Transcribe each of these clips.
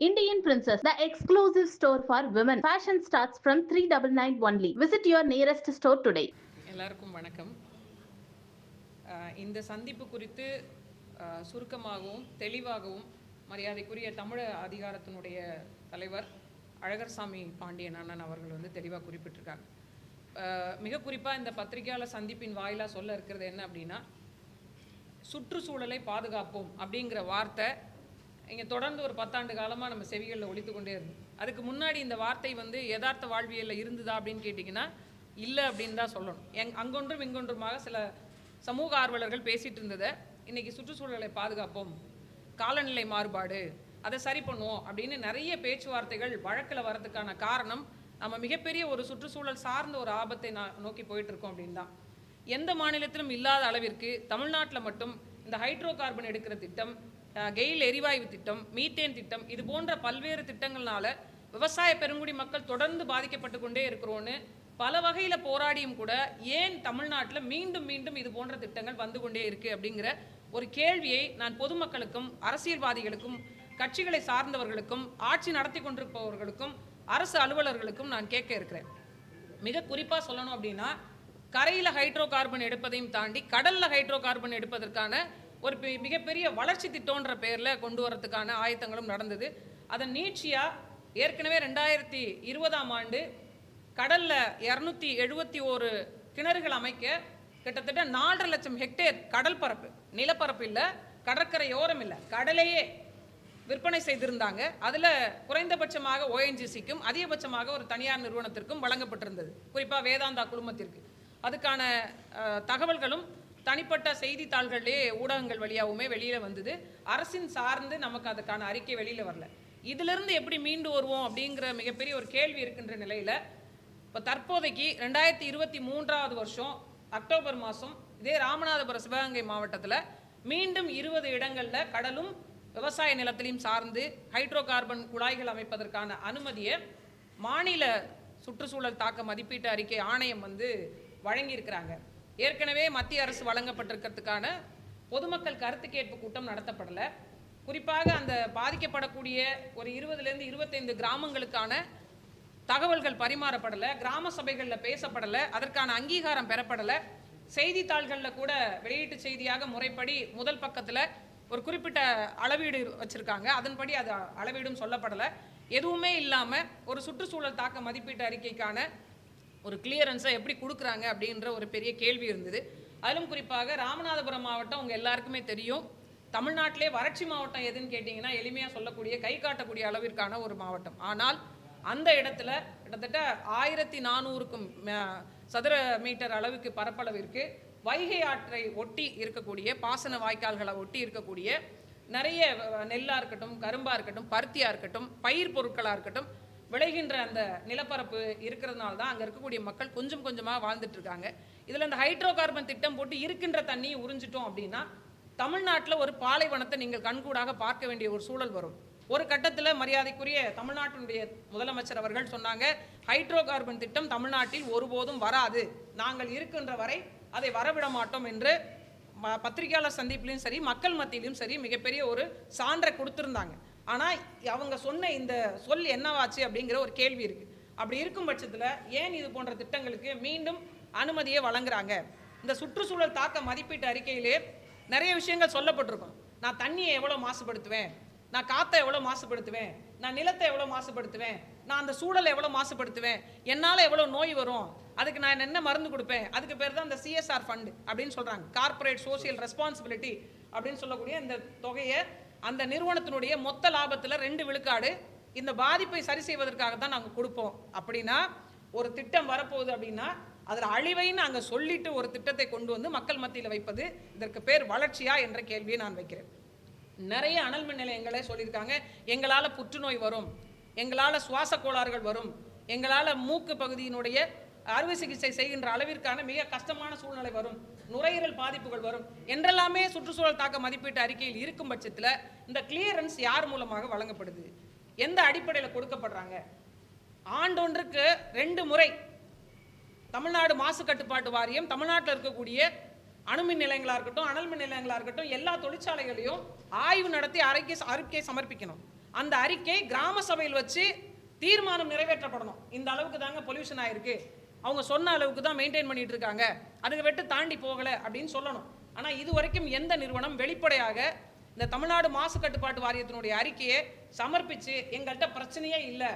Indian Princess, the exclusive store for women. Fashion starts from 399 only. Visit your nearest store today. எல்லாருக்கும் வணக்கம் இந்த சந்திப்பு குறித்து சுருக்கமாகவும் தெளிவாகவும் மரியாதைக்குரிய தமிழ் அதிகாரத்தினுடைய தலைவர் அழகர்சாமி பாண்டியன் அண்ணன் அவர்கள் வந்து தெளிவாக குறிப்பிட்டிருக்காங்க மிக குறிப்பாக இந்த பத்திரிகையாளர் சந்திப்பின் வாயிலாக சொல்ல இருக்கிறது என்ன அப்படின்னா சுற்றுச்சூழலை பாதுகாப்போம் அப்படிங்கிற வார்த்தை இங்கே தொடர்ந்து ஒரு பத்தாண்டு காலமாக நம்ம செவிகளில் ஒழித்து கொண்டே இருந்தோம். அதுக்கு முன்னாடி இந்த வார்த்தை வந்து யதார்த்த வாழ்வியலில் இருந்ததா அப்படின்னு கேட்டிங்கன்னா இல்லை அப்படின்னு தான் சொல்லணும். எங் அங்கொன்றும் இங்கொன்றுமாக சில சமூக ஆர்வலர்கள் பேசிகிட்டு இருந்ததை இன்றைக்கி சுற்றுச்சூழலை பாதுகாப்போம் காலநிலை மாறுபாடு அதை சரி பண்ணுவோம் அப்படின்னு நிறைய பேச்சுவார்த்தைகள் வழக்கில் வரதுக்கான காரணம் நம்ம மிகப்பெரிய ஒரு சுற்றுச்சூழல் சார்ந்த ஒரு ஆபத்தை நான் நோக்கி போயிட்டுருக்கோம் அப்படின்னு தான். எந்த மாநிலத்திலும் இல்லாத அளவிற்கு தமிழ்நாட்டில் மட்டும் இந்த ஹைட்ரோ கார்பன் எடுக்கிற திட்டம் கெயில் எரிவாயு திட்டம் மீத்தேன் திட்டம் இது போன்ற பல்வேறு திட்டங்கள்னால விவசாய பெருங்குடி மக்கள் தொடர்ந்து பாதிக்கப்பட்டு கொண்டே இருக்கிறோன்னு பல வகையில் போராடியும் கூட ஏன் தமிழ்நாட்டில் மீண்டும் மீண்டும் இது போன்ற திட்டங்கள் வந்து கொண்டே இருக்கு அப்படிங்கிற ஒரு கேள்வியை நான் பொதுமக்களுக்கும் அரசியல்வாதிகளுக்கும் கட்சிகளை சார்ந்தவர்களுக்கும் ஆட்சி நடத்தி கொண்டிருப்பவர்களுக்கும் அரசு அலுவலர்களுக்கும் நான் கேட்க இருக்கிறேன். மிக குறிப்பாக சொல்லணும் அப்படின்னா கரையில் ஹைட்ரோ கார்பன் எடுப்பதையும் தாண்டி கடலில் ஹைட்ரோ கார்பன் எடுப்பதற்கான ஒரு பெ- மிகப்பெரிய வளர்ச்சி திட்டம்ன்ற பேரில் கொண்டு வரதுக்கான ஆயத்தங்களும் நடந்தது. அதன் நீட்சியாக ஏற்கனவே ரெண்டாயிரத்தி இருபதாம் ஆண்டு கடலில் இரநூத்தி எழுபத்தி ஒரு கிணறுகள் அமைக்க கிட்டத்தட்ட நாலரை லட்சம் ஹெக்டேர் கடல் பரப்பு நிலப்பரப்பு இல்லை கடற்கரையோரம் இல்லை. கடலையே விற்பனை செய்திருந்தாங்க. அதில் குறைந்தபட்சமாக ஓஎன்ஜிசிக்கும் அதிகபட்சமாக ஒரு தனியார் நிறுவனத்திற்கும் வழங்கப்பட்டிருந்தது. குறிப்பாக வேதாந்தா குழுமத்திற்கு. அதுக்கான தகவல்களும் தனிப்பட்ட செய்தித்தாள்களிலே ஊடகங்கள் வழியாகவுமே வெளியில் வந்தது. அரசின் சார்ந்து நமக்கு அதுக்கான அறிக்கை வெளியில் வரல. இதிலிருந்து எப்படி மீண்டு வருவோம் அப்படிங்கிற மிகப்பெரிய ஒரு கேள்வி இருக்கின்ற நிலையில் இப்போ தற்போதைக்கு ரெண்டாயிரத்தி இருபத்தி மூன்றாவது வருஷம் அக்டோபர் மாதம் இதே ராமநாதபுரம் சிவகங்கை மாவட்டத்தில் மீண்டும் இருபது இடங்களில் கடலும் விவசாய நிலத்திலையும் சார்ந்து ஹைட்ரோ கார்பன் குழாய்கள் அமைப்பதற்கான அனுமதியை மாநில சுற்றுச்சூழல் தாக்க மதிப்பீட்டு அறிக்கை ஆணையம் வந்து வழங்கியிருக்கிறாங்க. ஏற்கனவே மத்திய அரசு வழங்கப்பட்டிருக்கிறதுக்கான பொதுமக்கள் கருத்து கேட்பு கூட்டம் நடத்தப்படலை. குறிப்பாக அந்த பாதிக்கப்படக்கூடிய ஒரு இருபதுலேருந்து இருபத்தைந்து கிராமங்களுக்கான தகவல்கள் பரிமாறப்படலை கிராம சபைகளில் பேசப்படலை அதற்கான அங்கீகாரம் பெறப்படலை. செய்தித்தாள்களில் கூட வெளியீட்டு செய்தியாக முறைப்படி முதல் பக்கத்தில் ஒரு குறிப்பிட்ட அளவீடு வச்சுருக்காங்க. அதன்படி அது அளவீடும் சொல்லப்படலை. எதுவுமே இல்லாமல் ஒரு சுற்றுச்சூழல் தாக்க மதிப்பீட்டு அறிக்கைக்கான ஒரு கிளியரன்ஸை எப்படி கொடுக்குறாங்க அப்படின்ற ஒரு பெரிய கேள்வி இருந்தது. அதிலும் குறிப்பாக ராமநாதபுரம் மாவட்டம் உங்கள் எல்லாருக்குமே தெரியும். தமிழ்நாட்டிலே வறட்சி மாவட்டம் எதுன்னு கேட்டிங்கன்னா எளிமையாக சொல்லக்கூடிய கை காட்டக்கூடிய அளவிற்கான ஒரு மாவட்டம். ஆனால் அந்த இடத்துல கிட்டத்தட்ட ஆயிரத்தி நானூறுக்கும் சதுர மீட்டர் அளவுக்கு பரப்பளவிற்கு வைகை ஆற்றை ஒட்டி இருக்கக்கூடிய பாசன வாய்க்கால்களை ஒட்டி இருக்கக்கூடிய நிறைய நெல்லாக இருக்கட்டும் கரும்பாக இருக்கட்டும் பருத்தியாக இருக்கட்டும் பயிர் பொருட்களாக இருக்கட்டும் விளைகின்ற அந்த நிலப்பரப்பு இருக்கிறதுனால தான் அங்கே இருக்கக்கூடிய மக்கள் கொஞ்சம் கொஞ்சமாக வாழ்ந்துட்டு இருக்காங்க. இதில் இந்த ஹைட்ரோ கார்பன் திட்டம் போட்டு இருக்கின்ற தண்ணியை உறிஞ்சிட்டோம் அப்படின்னா தமிழ்நாட்டில் ஒரு பாலைவனத்தை நீங்கள் கண்கூடாக பார்க்க வேண்டிய ஒரு சூழல் வரும். ஒரு கட்டத்தில் மரியாதைக்குரிய தமிழ்நாட்டினுடைய முதலமைச்சர் அவர்கள் சொன்னாங்க ஹைட்ரோ கார்பன் திட்டம் தமிழ்நாட்டில் ஒருபோதும் வராது. நாங்கள் இருக்கின்ற வரை அதை வரவிட மாட்டோம் என்று ம- பத்திரிகையாளர் சந்திப்பிலையும் சரி மக்கள் மத்தியிலும் சரி மிகப்பெரிய ஒரு சான்றை கொடுத்துருந்தாங்க. ஆனால் அவங்க சொன்ன இந்த சொல் என்னவாச்சு அப்படிங்கிற ஒரு கேள்வி இருக்குது அப்படி இருக்கும் பட்சத்தில் ஏன் இது போன்ற திட்டங்களுக்கு மீண்டும் அனுமதியை வழங்குறாங்க? இந்த சுற்றுச்சூழல் தாக்க மதிப்பீட்டு அறிக்கையிலே நிறைய விஷயங்கள் சொல்லப்பட்டிருக்கும். நான் தண்ணியை எவ்வளோ மாசுபடுத்துவேன்? நான் காற்றை எவ்வளோ மாசுபடுத்துவேன்? நான் நிலத்தை எவ்வளோ மாசுபடுத்துவேன்? நான் அந்த சூழலை எவ்வளோ மாசுபடுத்துவேன்? என்னால் எவ்வளோ நோய் வரும்? அதுக்கு நான் என்ன மருந்து கொடுப்பேன்? அதுக்கு பேர் தான் இந்த சிஎஸ்ஆர் ஃபண்டு அப்படின்னு சொல்கிறாங்க கார்ப்பரேட் சோசியல் ரெஸ்பான்சிபிலிட்டி அப்படின்னு சொல்லக்கூடிய இந்த தொகையை அந்த நிறுவனத்தினுடைய மொத்த லாபத்தில் ரெண்டு விழுக்காடு இந்த பாதிப்பை சரி செய்வதற்காக தான் நாங்கள் கொடுப்போம். அப்படின்னா ஒரு திட்டம் வரப்போகுது அப்படின்னா அதில் அழிவைன்னு அங்கே சொல்லிட்டு ஒரு திட்டத்தை கொண்டு வந்து மக்கள் மத்தியில் வைப்பது இதற்கு பேர் வளர்ச்சியா என்ற கேள்வியை நான் வைக்கிறேன். நிறைய அனல் மின் நிலையங்களே சொல்லியிருக்காங்க எங்களால் புற்றுநோய் வரும் எங்களால் சுவாச கோளாறுகள் வரும் எங்களால் மூக்கு பகுதியினுடைய அறுவை சிகிச்சை செய்கின்ற அளவிற்கான மிக கஷ்டமான சூழ்நிலை வரும். நுரையீரல் பாதிப்புகள் வரும். என்றெல்லாமே சுற்றுச்சூழல் தாக்க மதிப்பீட்டு அறிக்கையில் இருக்கும் பட்சத்தில் இந்த கிளியரன்ஸ் யார் மூலமாக வழங்கப்படுது? எந்த அடிப்படையில் கொடுக்கப்படுறாங்க? ஆண்டொன்றுக்கு ரெண்டு முறை தமிழ்நாடு மாசு கட்டுப்பாட்டு வாரியம் தமிழ்நாட்டில் இருக்கக்கூடிய அணுமின் நிலையங்களாக இருக்கட்டும் அனல் மின் நிலையங்களாக இருக்கட்டும் எல்லா தொழிற்சாலைகளையும் ஆய்வு நடத்தி அறிக்கை அறிக்கை சமர்ப்பிக்கணும். அந்த அறிக்கை கிராம சபையில் வச்சு தீர்மானம் நிறைவேற்றப்படணும். இந்த அளவுக்கு தாங்க பொல்யூஷன் ஆயிருக்கு. அவங்க சொன்ன அளவுக்கு தான் மெயின்டைன் பண்ணிட்டு இருக்காங்க. அதுக்கு வெட்டு தாண்டி போகலை அப்படின்னு சொல்லணும். ஆனால் இது வரைக்கும் எந்த நிறுவனம் வெளிப்படையாக இந்த தமிழ்நாடு மாசு கட்டுப்பாட்டு வாரியத்தினுடைய அறிக்கையை சமர்ப்பித்து எங்கள்கிட்ட பிரச்சனையே இல்லை.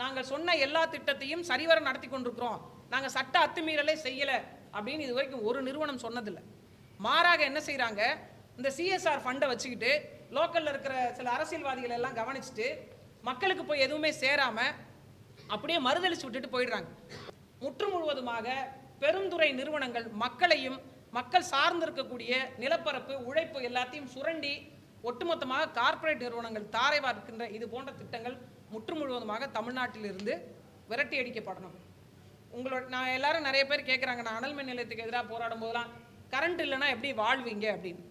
நாங்கள் சொன்ன எல்லா திட்டத்தையும் சரிவர நடத்தி கொண்டிருக்கிறோம். நாங்கள் சட்ட அத்துமீறலே செய்யலை அப்படின்னு இது வரைக்கும் ஒரு நிறுவனம் சொன்னதில்லை. மாறாக என்ன செய்கிறாங்க இந்த சிஎஸ்ஆர் ஃபண்டை வச்சுக்கிட்டு லோக்கலில் இருக்கிற சில அரசியல்வாதிகளை எல்லாம் கவனிச்சுட்டு மக்களுக்கு போய் எதுவுமே சேராமல் அப்படியே மறுதளிச்சு விட்டுட்டு போயிடுறாங்க. முற்று முழுவதுமாக பெருந்துறை நிறுவனங்கள் மக்களையும் மக்கள் சார்ந்திருக்கக்கூடிய நிலப்பரப்பு உழைப்பு எல்லாத்தையும் சுரண்டி ஒட்டுமொத்தமாக கார்ப்பரேட் நிறுவனங்கள் தாரைவா இருக்கின்ற இது போன்ற திட்டங்கள் முற்று முழுவதுமாக தமிழ்நாட்டிலிருந்து விரட்டி அடிக்கப்படணும். உங்களோட நான் எல்லாரும் நிறைய பேர் கேட்குறாங்க நான் அனல் மின் நிலையத்துக்கு எதிராக போராடும் போதெல்லாம் கரண்ட் இல்லைன்னா எப்படி வாழ்வீங்க அப்படின்னு.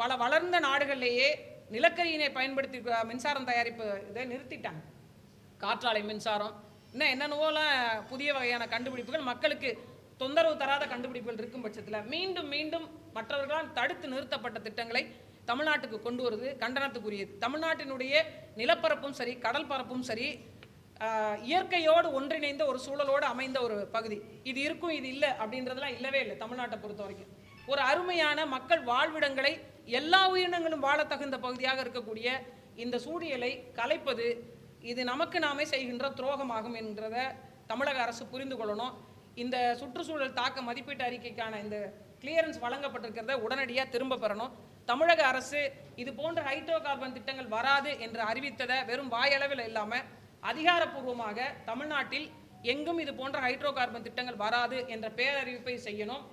பல வளர்ந்த நாடுகள்லேயே நிலக்கரியினை பயன்படுத்தி மின்சாரம் தயாரிப்பு இதை நிறுத்திட்டாங்க. காற்றாலை மின்சாரம் இன்னும் என்னென்னவோலாம் புதிய வகையான கண்டுபிடிப்புகள் மக்களுக்கு தொந்தரவு தராத கண்டுபிடிப்புகள் இருக்கும் பட்சத்தில் மீண்டும் மீண்டும் மற்றவர்களால் தடுத்து நிறுத்தப்பட்ட திட்டங்களை தமிழ்நாட்டுக்கு கொண்டு வருது. கண்டனத்துக்குரியது தமிழ்நாட்டினுடைய நிலப்பரப்பும் சரி கடல் பரப்பும் சரி இயற்கையோடு ஒன்றிணைந்த ஒரு சூழலோடு அமைந்த ஒரு பகுதி. இது இருக்கும் இது இல்லை அப்படின்றதெல்லாம் இல்லவே இல்லை தமிழ்நாட்டை பொறுத்த வரைக்கும். ஒரு அருமையான மக்கள் வாழ்விடங்களை எல்லா உயிரினங்களும் வாழ தகுந்த பகுதியாக இருக்கக்கூடிய இந்த சூழியலை கலைப்பது இது நமக்கு நாமே செய்கின்ற துரோகமாகும் என்கிறத தமிழக அரசு புரிந்து கொள்ளணும். இந்த சுற்றுச்சூழல் தாக்க மதிப்பீட்டு அறிக்கைக்கான இந்த கிளியரன்ஸ் வழங்கப்பட்டிருக்கிறத உடனடியாக திரும்ப பெறணும். தமிழக அரசு இது போன்ற ஹைட்ரோ கார்பன் திட்டங்கள் வராது என்று அறிவித்ததை வெறும் வாயளவில் இல்லாமல் அதிகாரப்பூர்வமாக தமிழ்நாட்டில் எங்கும் இது போன்ற ஹைட்ரோ கார்பன் திட்டங்கள் வராது என்ற பேரறிவிப்பை செய்யணும்.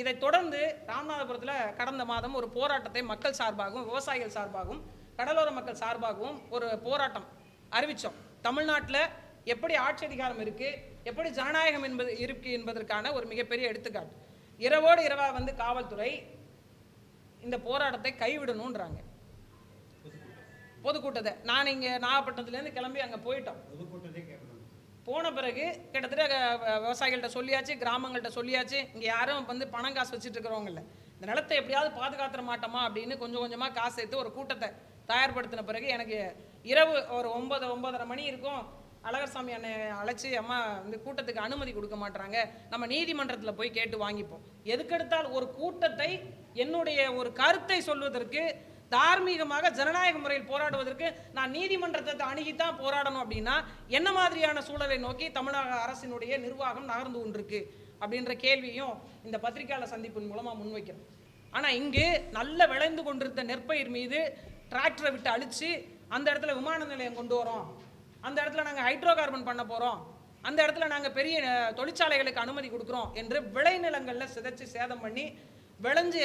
இதைத் தொடர்ந்து ராமநாதபுரத்தில் கடந்த மாதம் ஒரு போராட்டத்தை மக்கள் சார்பாகவும் விவசாயிகள் சார்பாகவும் கடலோர மக்கள் சார்பாகவும் ஒரு போராட்டம் அறிவித்தோம் தமிழ்நாட்டில் எப்படி ஆட்சி அதிகாரம் இருக்கு எப்படி ஜனநாயகம் என்பது இருக்கு என்பதற்கான ஒரு மிகப்பெரிய எடுத்துக்காட்டு. இரவோடு இரவா வந்து காவல்துறை இந்த போராட்டத்தை கைவிடணுன்றாங்க பொதுக்கூட்டத்தை. நான் இங்கே நாகப்பட்டினத்துலேருந்து கிளம்பி அங்கே போயிட்டோம். போன பிறகு கிட்டத்தட்ட அஹ், வ- விவசாயிகள்ட்ட சொல்லியாச்சு கிராமங்கள்ட்ட சொல்லியாச்சு. இங்கே யாரும் வந்து பணம் காசு வச்சுட்டு இருக்கிறவங்க இல்லை. இந்த நிலத்தை எப்படியாவது பாதுகாத்துற மாட்டோமா அப்படின்னு கொஞ்சம் கொஞ்சமாக காசு சேர்த்து ஒரு கூட்டத்தை தயார்படுத்தின பிறகு எனக்கு இரவு ஒரு ஒன்பது ஒன்பதரை மணி இருக்கும். அழகர்சாமி அண்ணனை அழைச்சி அம்மா இந்த கூட்டத்துக்கு அனுமதி கொடுக்க மாட்டுறாங்க நம்ம நீதிமன்றத்தில் போய் கேட்டு வாங்கிப்போம். எதுக்கெடுத்தால் ஒரு கூட்டத்தை என்னுடைய ஒரு கருத்தை சொல்வதற்கு தார்மீகமாக ஜனநாயக முறையில் போராடுவதற்கு நான் நீதிமன்றத்தை அணுகித்தான் போராடணும் அப்படின்னா என்ன மாதிரியான சூழலை நோக்கி தமிழக அரசினுடைய நிர்வாகம் நகர்ந்து கொண்டிருக்கு அப்படின்ற கேள்வியும் இந்த பத்திரிகையாளர் சந்திப்பின் மூலமாக முன்வைக்கிறோம் ஆனால் இங்கு நல்ல விளைந்து கொண்டிருந்த நெற்பயிர் மீது டிராக்டரை விட்டு அழித்து அந்த இடத்துல விமான நிலையம் கொண்டு வரோம். அந்த இடத்துல நாங்கள் ஹைட்ரோ கார்பன் பண்ண போகிறோம் அந்த இடத்துல நாங்கள் பெரிய தொழிற்சாலைகளுக்கு அனுமதி கொடுக்குறோம் என்று விளைநிலங்களில் சிதைச்சு சேதம் பண்ணி விளைஞ்சு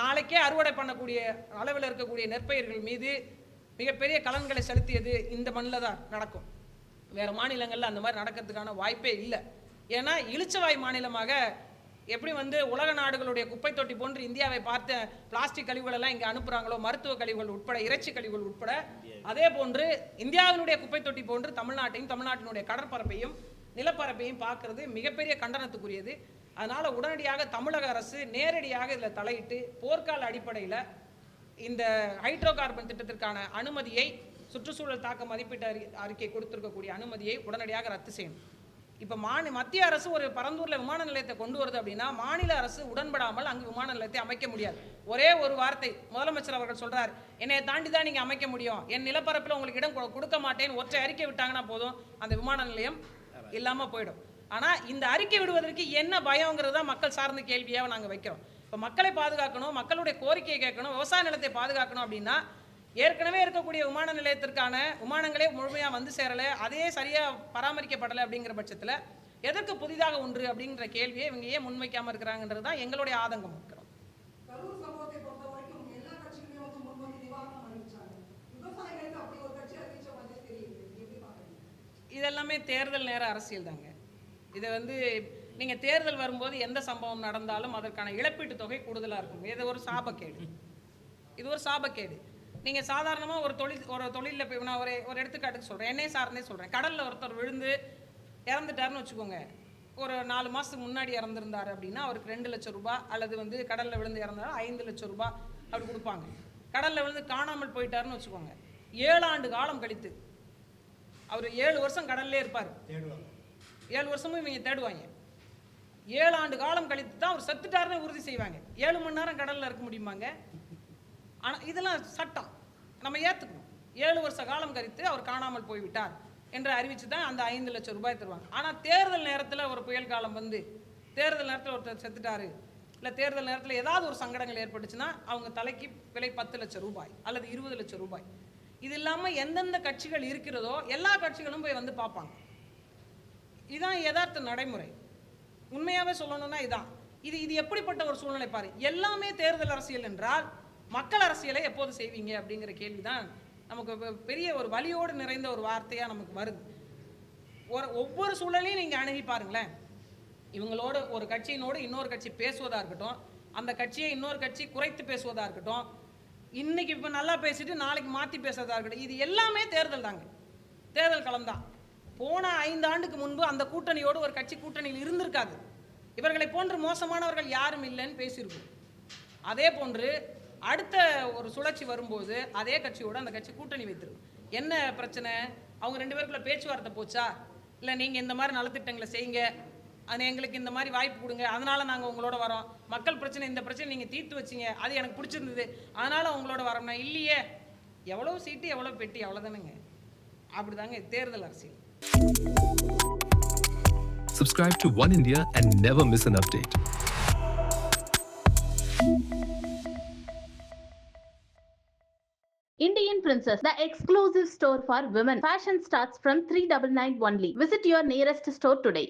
நாளைக்கே அறுவடை பண்ணக்கூடிய அளவில் இருக்கக்கூடிய நெற்பயிர்கள் மீது மிகப்பெரிய கலன்களை செலுத்தியது இந்த மண்ணில் தான் நடக்கும். வேறு மாநிலங்களில் அந்த மாதிரி நடக்கிறதுக்கான வாய்ப்பே இல்லை. ஏன்னா இளிச்சவாய் மாநிலமாக எப்படி வந்து உலக நாடுகளுடைய குப்பை தொட்டி போன்று இந்தியாவை பார்த்த பிளாஸ்டிக் கழிவுகள் எல்லாம் இங்கே அனுப்புகிறாங்களோ மருத்துவ கழிவுகள் உட்பட இறைச்சி கழிவுகள் உட்பட அதே போன்று இந்தியாவினுடைய குப்பை தொட்டி போன்று தமிழ்நாட்டையும் தமிழ்நாட்டினுடைய கடற்பரப்பையும் நிலப்பரப்பையும் பார்க்கறது மிகப்பெரிய கண்டனத்துக்குரியது. அதனால் உடனடியாக தமிழக அரசு நேரடியாக இதில் தலையிட்டு போர்க்கால அடிப்படையில் இந்த ஹைட்ரோ கார்பன் திட்டத்திற்கான அனுமதியை சுற்றுச்சூழல் தாக்க மதிப்பீட்டு அறி அறிக்கை கொடுத்திருக்கக்கூடிய அனுமதியை உடனடியாக ரத்து செய்யணும். இப்போ மாநி மத்திய அரசு ஒரு பரந்தூரில் விமான நிலையத்தை கொண்டு வருது அப்படின்னா மாநில அரசு உடன்படாமல் அங்கு விமான நிலையத்தை அமைக்க முடியாது. ஒரே ஒரு வார்த்தை முதலமைச்சர் அவர்கள் சொல்கிறார் என்னையை தாண்டி தான் நீங்கள் அமைக்க முடியும். என் நிலப்பரப்பில் உங்களுக்கு இடம் கொ- கொடுக்க மாட்டேன்னு ஒற்றை அறிக்கை விட்டாங்கன்னா போதும் அந்த விமான நிலையம் இல்லாமல் போயிடும். ஆனால் இந்த அறிக்கை விடுவதற்கு என்ன பயங்கிறது தான் மக்கள் சார்ந்த கேள்வியாக நாங்கள் வைக்கிறோம். இப்போ மக்களை பாதுகாக்கணும் மக்களுடைய கோரிக்கையை கேட்கணும் விவசாய நிலத்தை பாதுகாக்கணும் அப்படின்னா ஏற்கனவே இருக்கக்கூடிய விமான நிலையத்திற்கான விமானங்களே முழுமையாக வந்து சேரலை. அதே சரியாக பராமரிக்கப்படலை அப்படிங்கிற பட்சத்தில் எதற்கு புதிதாக ஒன்று அப்படிங்கிற கேள்வியை இவங்க ஏன் முன்வைக்காமல் இருக்கிறாங்கன்றது தான் எங்களுடைய ஆதங்கம். இருக்கிறோம் இதெல்லாமே தேர்தல் நேர அரசியல் தாங்க. இதை வந்து நீங்கள் தேர்தல் வரும்போது எந்த சம்பவம் நடந்தாலும் அதற்கான இழப்பீட்டு தொகை கூடுதலாக இருக்கும். இது ஒரு சாபக்கேடு. இது ஒரு சாபக்கேடு. நீங்கள் சாதாரணமாக ஒரு தொழில் ஒரு தொழிலில் போய் நான் ஒரு ஒரு எடுத்துக்காட்டுக்கு சொல்கிறேன் என்னையே சார்ந்தே சொல்கிறேன் கடலில் ஒருத்தர் விழுந்து இறந்துட்டாருன்னு வச்சுக்கோங்க. ஒரு நாலு மாதத்துக்கு முன்னாடி இறந்துருந்தார் அப்படின்னா அவருக்கு ரெண்டு லட்சம் ரூபாய் அல்லது வந்து கடலில் விழுந்து இறந்தாரு ஐந்து லட்சம் ரூபாய் அப்படி கொடுப்பாங்க. கடலில் விழுந்து காணாமல் போயிட்டாருன்னு வச்சுக்கோங்க. ஏழு ஆண்டு காலம் கழித்து. அவர் ஏழு வருஷம் கடல்லே இருப்பார். ஏழு வருஷமும் இவங்க தேடுவாங்க. ஏழு ஆண்டு காலம் கழித்து தான் அவர் செத்துட்டாருன்னு உறுதி செய்வாங்க. ஏழு மணி நேரம் கடல்ல இருக்க முடியுமாங்க? ஆனால் இதெல்லாம் சட்டம். நம்ம ஏற்றுக்கணும் ஏழு வருஷ காலம் கழித்து அவர் காணாமல் போய்விட்டார் என்று அறிவித்து தான் அந்த ஐந்து லட்சம் ரூபாய் தருவாங்க. ஆனால் தேர்தல் நேரத்தில் ஒரு புயல் காலம் வந்து தேர்தல் நேரத்தில் ஒருத்தர் செத்துட்டாரு இல்லை தேர்தல் நேரத்தில் ஏதாவது ஒரு சங்கடங்கள் ஏற்பட்டுச்சுன்னா அவங்க தலைக்கு விலை பத்து லட்சம் ரூபாய் அல்லது இருபது லட்சம் ரூபாய். இது இல்லாமல் எந்தெந்த கட்சிகள் இருக்கிறதோ எல்லா கட்சிகளும் போய் வந்து பார்ப்பாங்க. இதுதான் யதார்த்த நடைமுறை. உண்மையாகவே சொல்லணும்னா இதான். இது இது எப்படிப்பட்ட ஒரு சூழ்நிலை பாரு. எல்லாமே தேர்தல் அரசியல் என்றால் மக்கள் அரசியலை எப்போது செய்வீங்க அப்படிங்கிற கேள்விதான் நமக்கு பெரிய ஒரு வழியோடு நிறைந்த ஒரு வார்த்தையாக நமக்கு வருது. ஒரு ஒவ்வொரு சூழலையும் நீங்கள் அணுகி பாருங்களேன். இவங்களோட ஒரு கட்சியினோடு இன்னொரு கட்சி பேசுவதாக இருக்கட்டும் அந்த கட்சியை இன்னொரு கட்சி குறைத்து பேசுவதாக இருக்கட்டும் இன்னைக்கு இப்போ நல்லா பேசிட்டு நாளைக்கு மாற்றி பேசுறதா இருக்கட்டும் இது எல்லாமே தேர்தல் தாங்க. தேர்தல் களம் தான். போன ஐந்து ஆண்டுக்கு முன்பு அந்த கூட்டணியோடு ஒரு கட்சி கூட்டணியில் இருந்திருக்காது. இவர்களை போன்று மோசமானவர்கள் யாரும் இல்லைன்னு பேசியிருக்கோம். அதே போன்று அடுத்த ஒரு சுழற்சி வரும்போது அதே கட்சியோட அந்த கட்சி கூட்டணி வைத்திருக்கும் என்ன பிரச்சனை? அவங்க ரெண்டு பேருக்குள்ள பேச்சுவார்த்தை போச்சா? இல்லை நீங்கள் இந்த மாதிரி நலத்திட்டங்களை செய்யுங்க. அது எங்களுக்கு இந்த மாதிரி வாய்ப்பு கொடுங்க. அதனால நாங்கள் உங்களோட வரோம். மக்கள் பிரச்சனை இந்த பிரச்சனை நீங்கள் தீர்த்து வச்சீங்க. அது எனக்கு பிடிச்சிருந்தது. அதனால உங்களோட வரோம்னா இல்லையே. எவ்வளோ சீட்டு எவ்வளோ பெட்டி அவ்வளோதானுங்க அப்படிதாங்க தேர்தல் அரசியல். Subscribe to One India and never miss an update. Princess, the exclusive store for women. Fashion starts from 399 only. Visit your nearest store today.